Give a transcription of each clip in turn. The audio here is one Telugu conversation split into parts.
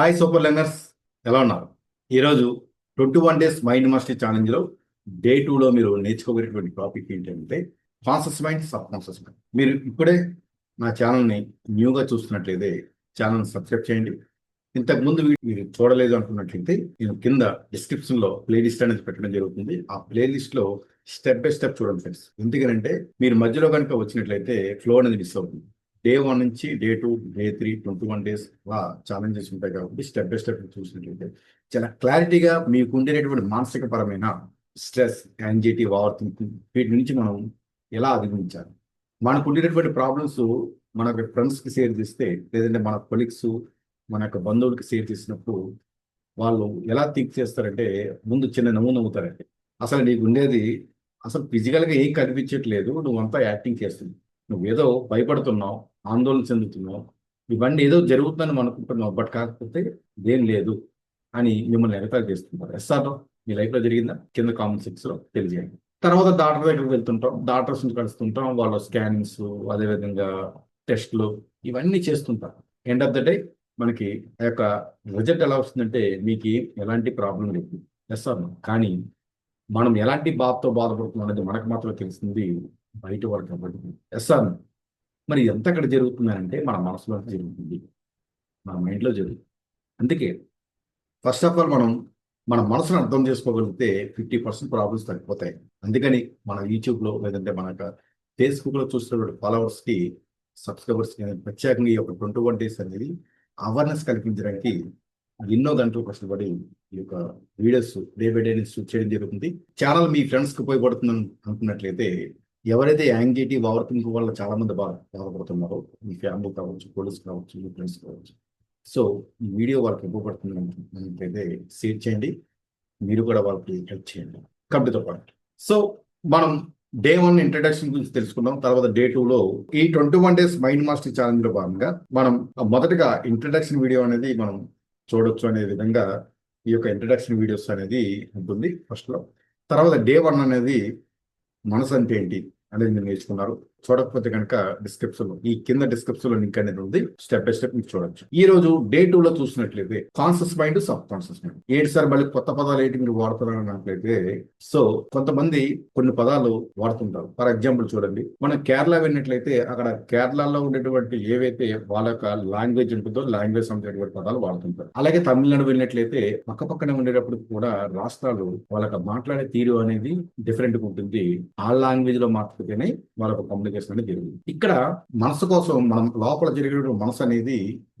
హాయ్ సూపర్ లెర్నర్స్ ఎలా ఉన్నారు? ఈరోజు twenty one days mind master ఛాలెంజ్లో day టూలో మీరు నేర్చుకోగలిగినటువంటి టాపిక్ ఏంటంటే conscious mind subconscious mind మీరు ఇప్పుడే నా ఛానల్ని న్యూగా చూస్తున్నట్లయితే ఛానల్ సబ్స్క్రైబ్ చేయండి. ఇంతకుముందు మీరు చూడలేదు అనుకున్నట్లయితే నేను కింద డిస్క్రిప్షన్లో ప్లేలిస్ట్ అనేది పెట్టడం జరుగుతుంది. ఆ ప్లేలిస్ట్లో స్టెప్ బై స్టెప్ చూడండి ఫ్రెండ్స్ ఎందుకంటే మీరు మధ్యలో కనుక వచ్చినట్లయితే ఫ్లో అనేది మిస్ అవుతుంది. డే వన్ నుంచి day two day three twenty one days అలా ఛాలెంజెస్ ఉంటాయి కాబట్టి స్టెప్ బై స్టెప్ చూసినట్లయితే చాలా క్లారిటీగా మీకు ఉండేటటువంటి మానసిక పరమైన స్ట్రెస్ యాంగ్జైటీ ఓవర్ థింకింగ్ వీటి నుంచి మనం ఎలా అధిగమించాలి? మనకు ఉండేటటువంటి ప్రాబ్లమ్స్ మన యొక్క ఫ్రెండ్స్కి షేర్ చేస్తే లేదంటే మన కొలీగ్స్ మన యొక్క బంధువులకి షేర్ చేసినప్పుడు వాళ్ళు ఎలా థింక్ చేస్తారంటే ముందు చిన్న నవ్వు నవ్వుతారండి. అసలు నీకు ఉండేది అసలు ఫిజికల్గా ఏం కనిపించట్లేదు నువ్వంతా యాక్టింగ్ చేస్తుంది నువ్వేదో భయపడుతున్నావు ఆందోళన చెందుతున్నావు ఇవన్నీ ఏదో జరుగుతుందని అనుకుంటున్నావు బట్ కాకపోతే ఏం లేదు అని మిమ్మల్ని ఎగతాలు చేస్తున్నారు. ఎస్ఆర్లో మీ లైఫ్లో జరిగిందా? కింద కామెంట్ సెక్స్లో తెలియజేయండి. తర్వాత డాక్టర్ దగ్గరికి వెళ్తుంటాం డాక్టర్స్ కలుస్తుంటాం వాళ్ళ స్కానింగ్స్ అదేవిధంగా టెస్ట్లు ఇవన్నీ చేస్తుంటాం. ఎండ్ ఆఫ్ ద డే మనకి ఆ యొక్క రిజల్ట్ ఎలా వస్తుందంటే మీకు ఎలాంటి ప్రాబ్లం లేదు. ఎస్ సార్ కానీ మనం ఎలాంటి బాధతో బాధపడుతున్నాం అనేది మనకు మాత్రమే తెలుస్తుంది. బయట వర్క్ కాబట్టి ఎస్ మరి ఎంత అక్కడ జరుగుతుందంటే మన మనసులో జరుగుతుంది. మన మైండ్లో జరుగుతుంది. అందుకే ఫస్ట్ ఆఫ్ ఆల్ మనం మన మనసును అర్థం చేసుకోగలిగితే ఫిఫ్టీ పర్సెంట్ ప్రాబ్లమ్స్ తగ్గిపోతాయి. అందుకని మన యూట్యూబ్లో లేదంటే మన ఫేస్బుక్లో చూస్తున్న ఫాలోవర్స్కి సబ్స్క్రైబర్స్కి ప్రత్యేకంగా ఈ యొక్క ట్వంటీ వన్ డేస్ అనేది అవేర్నెస్ కల్పించడానికి ఎన్నో గంటలు కష్టపడి ఈ యొక్క videos day by day shoot చేయడం జరుగుతుంది. ఛానల్ మీ ఫ్రెండ్స్కి ఉపయోగపడుతుంది అనుకున్నట్లయితే ఎవరైతే యాంగ్జైటీ ఓవర్ థింకింగ్ వల్ల చాలా మంది బాధ బాధపడుతున్నారో మీ ఫ్యామిలీ కావచ్చు కొలీగ్స్ కావచ్చు మీ ఫ్రెండ్స్ కావచ్చు. సో ఈ వీడియో వాళ్ళకి ఉపయోగపడుతుంది అనుకున్నట్లయితే షేర్ చేయండి. మీరు కూడా వాళ్ళకి హెల్ప్ చేయండి. కంపెనీతో పాటు. సో మనం డే వన్ ఇంట్రడక్షన్ గురించి తెలుసుకున్నాం తర్వాత డే లో ఈ twenty one days mind master ఛాలెంజ్లో భాగంగా మనం మొదటగా ఇంట్రడక్షన్ వీడియో అనేది మనం చూడొచ్చు అనే విధంగా ఈ యొక్క ఇంట్రడక్షన్ వీడియోస్ అనేది ఉంటుంది ఫస్ట్లో. తర్వాత డే వన్ అనేది మనసు అంటే ఏంటి అనేది మీరు నేర్చుకున్నారు. చూడకపోతే కనుక డిస్క్రిప్షన్లో ఈ కింద డిస్క్రిప్షన్లో లింక్ అనేది ఉంది. స్టెప్ బై స్టెప్ మీకు చూడొచ్చు. ఈ రోజు డే టూ లో చూసినట్లయితే conscious mind subconscious mind ఏంటి సార్ మళ్ళీ కొత్త పదాలు ఏంటి మీరు వాడుతున్నారు అన్నట్లయితే సో కొంతమంది కొన్ని పదాలు వాడుతుంటారు. ఫర్ ఎగ్జాంపుల్ చూడండి మనం కేరళ వెళ్ళినట్లయితే అక్కడ కేరళలో ఉండేటువంటి ఏవైతే వాళ్ళ యొక్క లాంగ్వేజ్ ఉంటుందో లాంగ్వేజ్ సంబంధించినటువంటి పదాలు వాడుతుంటారు. అలాగే తమిళనాడు వెళ్ళినట్లయితే పక్క పక్కన ఉండేటప్పుడు కూడా రాష్ట్రాలు వాళ్ళ మాట్లాడే తీరు అనేది డిఫరెంట్గా ఉంటుంది. ఆ లాంగ్వేజ్లో మాట్లాడితేనే వాళ్ళ యొక్క కమ్యూనికేషన్ అనేది జరుగుతుంది. ఇక్కడ మనసు కోసం మనం లోపల జరిగే మనసు అనేది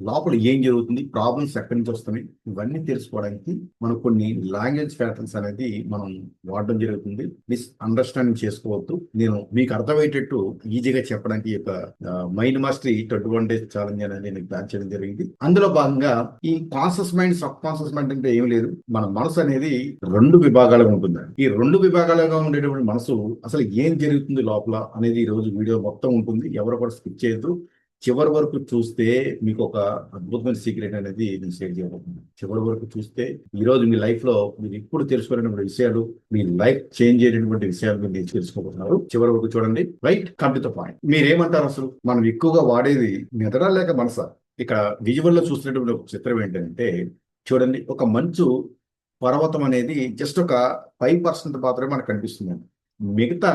లోపల ఏం జరుగుతుంది ప్రాబ్లమ్స్ ఎక్కడి నుంచి వస్తున్నాయి ఇవన్నీ తెలుసుకోవడానికి మనం కొన్ని లాంగ్వేజ్ ప్యాటర్న్స్ అనేది మనం వాడడం జరుగుతుంది. మిస్ అండర్స్టాండింగ్ చేసుకోవద్దు. నేను మీకు అర్థమయ్యేటట్టు ఈజీగా చెప్పడానికి ఒక mind mastery twenty one days challenge అనేది నేను ప్లాన్ చేయడం జరిగింది. అందులో భాగంగా ఈ conscious mind subconscious mind అంటే ఏం లేదు. మన మనసు అనేది రెండు విభాగాలుగా ఉంటుంది ఈ రెండు విభాగాలుగా ఉండేటువంటి మనసు అసలు ఏం జరుగుతుంది లోపల అనేది ఈ రోజు వీడియో మొత్తం ఉంటుంది. ఎవరు కూడా స్కిప్ చేయొద్దు. చివరి వరకు చూస్తే మీకు ఒక అద్భుతమైన సీక్రెట్ అనేది నేను షేర్ చేయబోతున్నాను. చివరి వరకు చూస్తే ఈరోజు మీ లైఫ్లో మీరు ఇప్పుడు తెలుసుకునేటువంటి విషయాలు మీ లైఫ్ చేంజ్ అయ్యేటువంటి విషయాలు మీరు తెలుసుకోబోతున్నారు చివరి వరకు చూడండి. Right come to the point మీరేమంటారు అసలు? మనం ఎక్కువగా వాడేది మెదడా లేక మనసా. ఇక్కడ విజువల్లో చూసినటువంటి ఒక చిత్రం ఏంటంటే చూడండి ఒక మంచు పర్వతం అనేది జస్ట్ ఒక ఫైవ్ పర్సెంట్ మాత్రమే మనకు కనిపిస్తుంది. మిగతా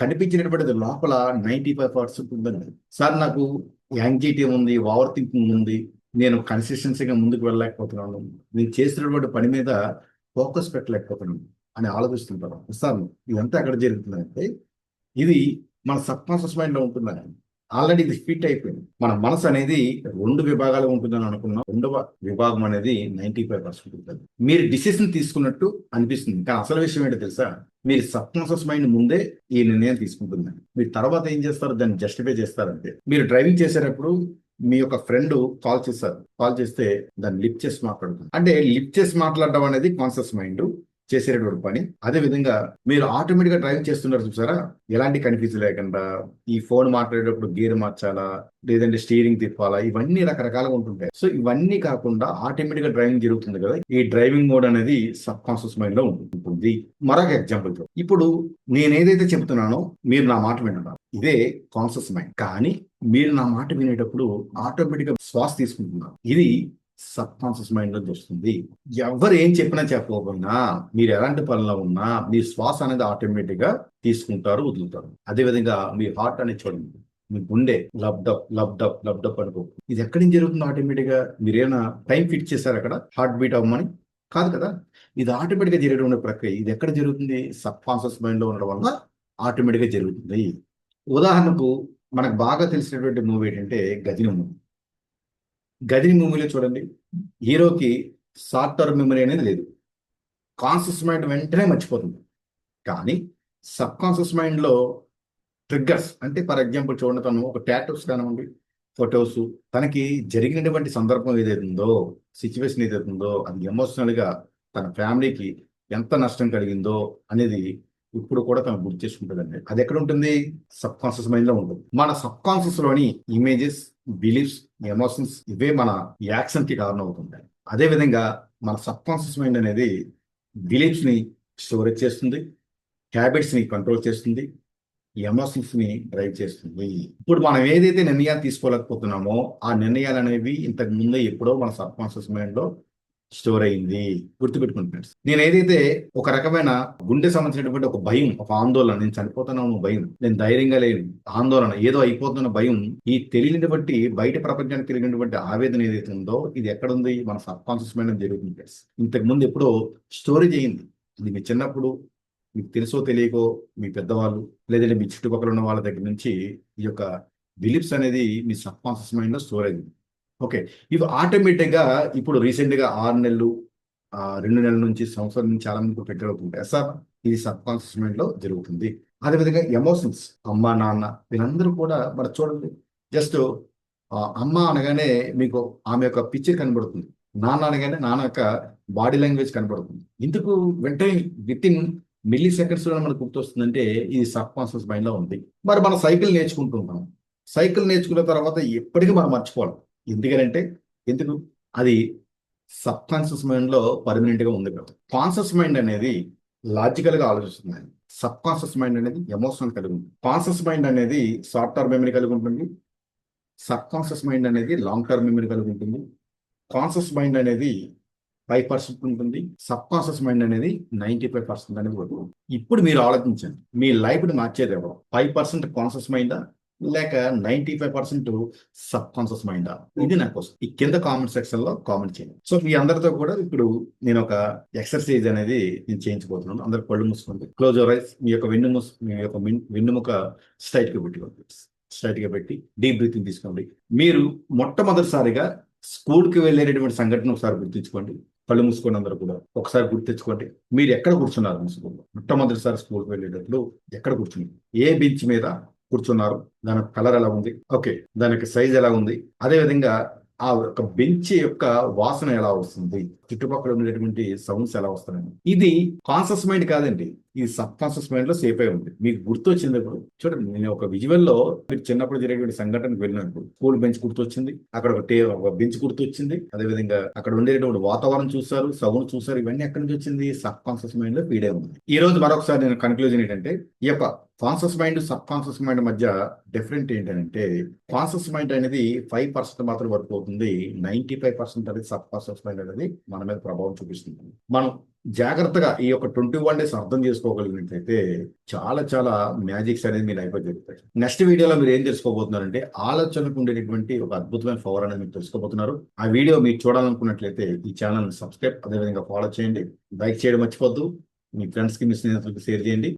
కనిపించినటువంటిది లోపల నైంటీ ఫైవ్ పర్సెంట్ ఉందండి. సార్ నాకు యాంగ్జైటీ ఉంది ఓవర్ థింకింగ్ ఉంది నేను కన్సిస్టెన్సీగా ముందుకు వెళ్ళలేకపోతున్నాను నేను చేసినటువంటి పని మీద ఫోకస్ పెట్టలేకపోతున్నాను అని ఆలోచిస్తుంటాను. సార్ ఇదంతా ఎక్కడ జరుగుతుందంటే ఇది మన సబ్ కాన్షియస్ మైండ్లో ఉంటుందని ఆల్రెడీ ఇది ఫిట్ అయిపోయింది. మన మనసు అనేది రెండు విభాగాలు ఉంటుందని అనుకున్నాం. రెండవ విభాగం అనేది నైన్టీ ఫైవ్ పర్సెంట్ ఉంటుంది. మీరు డిసిషన్ తీసుకున్నట్టు అనిపిస్తుంది. కానీ అసలు విషయం ఏంటో తెలుసా? మీరు సబ్ కాన్షియస్ మైండ్ ముందే ఈ నిర్ణయం తీసుకుంటుందండి మీరు తర్వాత ఏం చేస్తారు? దాన్ని జస్టిఫై చేస్తారంటే. మీరు డ్రైవింగ్ చేసేటప్పుడు మీ యొక్క ఫ్రెండ్ కాల్ చేస్తారు. కాల్ చేస్తే దాన్ని లిఫ్ట్ చేసి మాట్లాడుతుంది అంటే లిఫ్ట్ చేసి మాట్లాడడం అనేది కాన్షియస్ మైండ్. చేసేటటువంటి పని. అదే విధంగా మీరు ఆటోమేటిక్గా డ్రైవింగ్ చేస్తున్నారు చూసారా? ఎలాంటి కన్ఫ్యూజ్ లేకుండా ఈ ఫోన్ మాట్లాడేటప్పుడు గేర్ మార్చాలా? లేదంటే స్టీరింగ్ తిప్పాలా? ఇవన్నీ రకరకాలుగా ఉంటుంటాయి. సో ఇవన్నీ కాకుండా ఆటోమేటిక్గా డ్రైవింగ్ జరుగుతుంది కదా? ఈ డ్రైవింగ్ మోడ్ అనేది సబ్ కాన్షియస్ మైండ్లో ఉంటుంది. మరొక ఎగ్జాంపుల్ ఇప్పుడు నేను ఏదైతే చెప్తున్నానో మీరు నా మాట వింటున్నారు ఇదే కాన్షియస్ మైండ్. కానీ మీరు నా మాట వినేటప్పుడు ఆటోమేటిక్గా శ్వాస తీసుకుంటున్నారు. ఇది సబ్ కాన్షియస్ మైండ్ నుంచి వస్తుంది. ఎవరు ఏం చెప్పినా చెప్పకపోయినా మీరు ఎలాంటి పనిలో ఉన్నా మీ శ్వాస అనేది ఆటోమేటిక్గా తీసుకుంటారు వదులుతారు. అదే విధంగా మీ హార్ట్ అనేది చూడండి. మీ గుండె లబ్డప్ లబ్డప్ లబ్డప్ అనుకో ఇది ఎక్కడి నుంచి జరుగుతుంది ఆటోమేటిక్గా? మీరేమైనా టైం ఫిట్ చేశారు అక్కడ? హార్ట్ బీట్ అవ్వమని? కాదు కదా? ఇది ఆటోమేటిక్గా జరిగే ప్రక్రియ. ఇది ఎక్కడ జరుగుతుంది? సబ్ కాన్షియస్ మైండ్లో ఉండడం వల్ల ఆటోమేటిక్గా జరుగుతుంది. ఉదాహరణకు మనకు బాగా తెలిసినటువంటి మూవీ ఏంటంటే గదిని మూవీ గదిని మూవీలో చూడండి. హీరోకి షార్ట్ టర్మ్ మెమరీ అనేది లేదు. కాన్షియస్ మైండ్ వెంటనే మర్చిపోతుంది. కానీ సబ్ కాన్షియస్ మైండ్లో ట్రిగ్గర్స్ అంటే ఫర్ ఎగ్జాంపుల్ చూడండి తను ఒక టాటూస్ కానివ్వండి ఫొటోస్ తనకి జరిగినటువంటి సందర్భం ఏదైతుందో సిచ్యువేషన్ ఏదైతుందో అది ఎమోషనల్గా తన ఫ్యామిలీకి ఎంత నష్టం కలిగిందో అనేది ఇప్పుడు కూడా తను గుర్తు చేసుకుంటుందండి. అది ఎక్కడ ఉంటుంది? సబ్ కాన్షియస్ మైండ్లో ఉంటుంది. మన సబ్ కాన్షియస్లోని ఇమేజెస్ బిలీఫ్స్ ఎమోషన్స్ ఇవే మన యాక్షన్కి కారణం అవుతుంటాయి అదే విధంగా మన సబ్కాన్షియస్ మైండ్ అనేది బిలీఫ్స్ని స్టోరేజ్ చేస్తుంది హ్యాబిట్స్ని కంట్రోల్ చేస్తుంది ఎమోషన్స్ని డ్రైవ్ చేస్తుంది. ఇప్పుడు మనం ఏదైతే నిర్ణయాలు తీసుకోలేకపోతున్నామో ఆ నిర్ణయాలు అనేవి ఇంతకు ముందే ఎప్పుడో మన సబ్కాన్షియస్ మైండ్లో స్టోర్ అయింది గుర్తుపెట్టుకుని ఫ్రెండ్స్. నేను ఏదైతే ఒక రకమైన గుండె సంబంధించినటువంటి ఒక భయం ఒక ఆందోళన నేను చనిపోతున్నాను భయం నేను ధైర్యంగా లేను ఆందోళన ఏదో అయిపోతున్న భయం ఈ తెలియనటువంటి బయట ప్రపంచానికి తెలియనటువంటి ఆవేదన ఏదైతే ఉందో ఇది ఎక్కడుంది? మన సబ్ కాన్షియస్ మైండ్ జరుగుతుంది ఫ్రెండ్స్. ఇంతకు ముందు ఎప్పుడో స్టోరేజ్ అయింది. ఇది మీ చిన్నప్పుడు మీకు తెలుసో తెలియకో మీ పెద్దవాళ్ళు లేదంటే మీ చుట్టుపక్కల ఉన్న వాళ్ళ దగ్గర నుంచి ఈ యొక్క బిలీఫ్స్ అనేది మీ సబ్ కాన్షియస్ మైండ్లో స్టోర్ అయింది. ఓకే. ఇవి ఆటోమేటిక్గా ఇప్పుడు రీసెంట్గా ఆరు నెలలు రెండు నెలల నుంచి సంవత్సరం నుంచి చాలా మంది ప్రిపేర్ అవుతుంటాయి సార్ ఇది సబ్ కాన్షియస్ మైండ్లో జరుగుతుంది. అదేవిధంగా ఎమోషన్స్ అమ్మ నాన్న వీళ్ళందరూ కూడా మరి చూడండి. జస్ట్ అమ్మ అనగానే మీకు ఆమె యొక్క పిక్చర్ కనబడుతుంది. నాన్న అనగానే నాన్న యొక్క బాడీ లాంగ్వేజ్ కనబడుతుంది. ఇందుకు వెంటనే విత్ ఇన్ మిల్లీ సెకండ్స్లో మనకు గుర్తొస్తుందంటే ఇది సబ్ కాన్షియస్ మైండ్లో ఉంది. మరి మనం సైకిల్ నేర్చుకుంటుంటాం సైకిల్ నేర్చుకున్న తర్వాత ఎప్పటికీ మనం మర్చిపోవాలి ఎందుకనంటే ఎందుకు? అది సబ్ కాన్షియస్ మైండ్లో గా ఉంది కదా కాన్షియస్ మైండ్ అనేది లాజికల్గా ఆలోచిస్తుంది. సబ్ కాన్షియస్ మైండ్ అనేది ఎమోషనల్ కలిగి ఉంటుంది. కాన్షియస్ మైండ్ అనేది షార్ట్ టర్మ్ మెమరీ కలిగి ఉంటుంది. సబ్ కాన్షియస్ మైండ్ అనేది లాంగ్ టర్మ్ మెమరీ కలిగి ఉంటుంది. కాన్షియస్ మైండ్ అనేది ఫైవ్ పర్సెంట్ ఉంటుంది. సబ్ కాన్షియస్ మైండ్ అనేది నైన్టీ ఫైవ్ పర్సెంట్ అనేది ఇప్పుడు మీరు ఆలోచించండి. మీ లైఫ్ని మార్చేది ఎవరు? ఫైవ్ పర్సెంట్ కాన్షియస్ మైండా లేక ninety five percent subconscious mind ఇది నా కోసం ఈ కింద కామెంట్ సెక్షన్లో కామెంట్ చేయండి. సో మీ అందరితో కూడా ఇప్పుడు నేను ఒక ఎక్సర్సైజ్ అనేది నేను చేయించబోతున్నాను. అందరు కళ్ళు మూసుకోండి. క్లోజ్ యువర్ ఐస్ మీ యొక్క వెన్ను మూస్ మీ యొక్క వెన్- వెన్నుముక స్ట్రైట్గా పెట్టుకోండి. స్ట్రైట్గా పెట్టి డీప్ బ్రీతింగ్ తీసుకోండి. మీరు మొట్టమొదటిసారిగా స్కూల్కి వెళ్ళేటటువంటి సంఘటన ఒకసారి గుర్తించుకోండి. కళ్ళు మూసుకొని అందరూ కూడా. ఒకసారి గుర్తించుకోండి మీరు ఎక్కడ కూర్చున్నారు మీ స్కూల్లో మొట్టమొదటిసారి స్కూల్కి వెళ్ళేటప్పుడు ఎక్కడ కూర్చున్నారు? ఏ బెంచ్ మీద కూర్చున్నారు. దాని కలర్ ఎలా ఉంది? ఓకే. దానికి సైజ్ ఎలా ఉంది? అదే విధంగా ఆ యొక్క బెంచ్ యొక్క వాసన ఎలా వస్తుంది? చుట్టుపక్కల ఉండేటువంటి సౌండ్స్ ఎలా వస్తున్నాయి ఇది కాన్షియస్ మైండ్ కాదండి. ఇది సబ్ కాన్షియస్ మైండ్లో సేఫ్ అయి ఉంది. మీకు గుర్తు వచ్చింది ఇప్పుడు. చూడండి నేను ఒక విజువల్లో మీరు చిన్నప్పుడు జరిగేటువంటి సంఘటనకు వెళ్ళినప్పుడు స్కూల్ బెంచ్ గుర్తొచ్చింది. అక్కడ ఒక టే ఒక బెంచ్ గుర్తొచ్చింది. అదే విధంగా అక్కడ ఉండేటువంటి వాతావరణం చూసారు సౌండ్ చూసారు ఇవన్నీ ఎక్కడి నుంచి వచ్చింది? సబ్ కాన్షియస్ మైండ్లో ఫీడ్ అయి ఉంది. ఈ రోజు మరొకసారి నేను కన్క్లూజన్ ఏంటంటే ఈ యొక్క conscious mind subconscious mind మధ్య డిఫరెంట్ ఏంటంటే కాన్షియస్ మైండ్ అనేది ఫైవ్ పర్సెంట్ మాత్రం వరకు అవుతుంది. నైన్టీ ఫైవ్ పర్సెంట్ అనేది సబ్ కాన్షియస్ మైండ్ అనేది మన మీద ప్రభావం చూపిస్తుంది. మనం జాగ్రత్తగా ఈ యొక్క ట్వంటీ వన్ డేస్ అర్థం చేసుకోగలిగినట్లయితే చాలా చాలా మ్యాజిక్స్ అనేది మీ లైఫ్ జరుగుతాయి. నెక్స్ట్ వీడియోలో మీరు ఏం తెలుసుకోబోతున్నారంటే ఆలోచనకు ఉండేటటువంటి ఒక అద్భుతమైన పవర్ అనేది మీరు తెలుసుకోబోతున్నారు. ఆ వీడియో మీరు చూడాలనుకున్నట్లయితే ఈ ఛానల్ సబ్స్క్రైబ్ అదేవిధంగా ఫాలో చేయండి. లైక్ చేయడం మర్చిపోద్దు. మీ ఫ్రెండ్స్కి మీ స్నేహితులకు షేర్ చేయండి.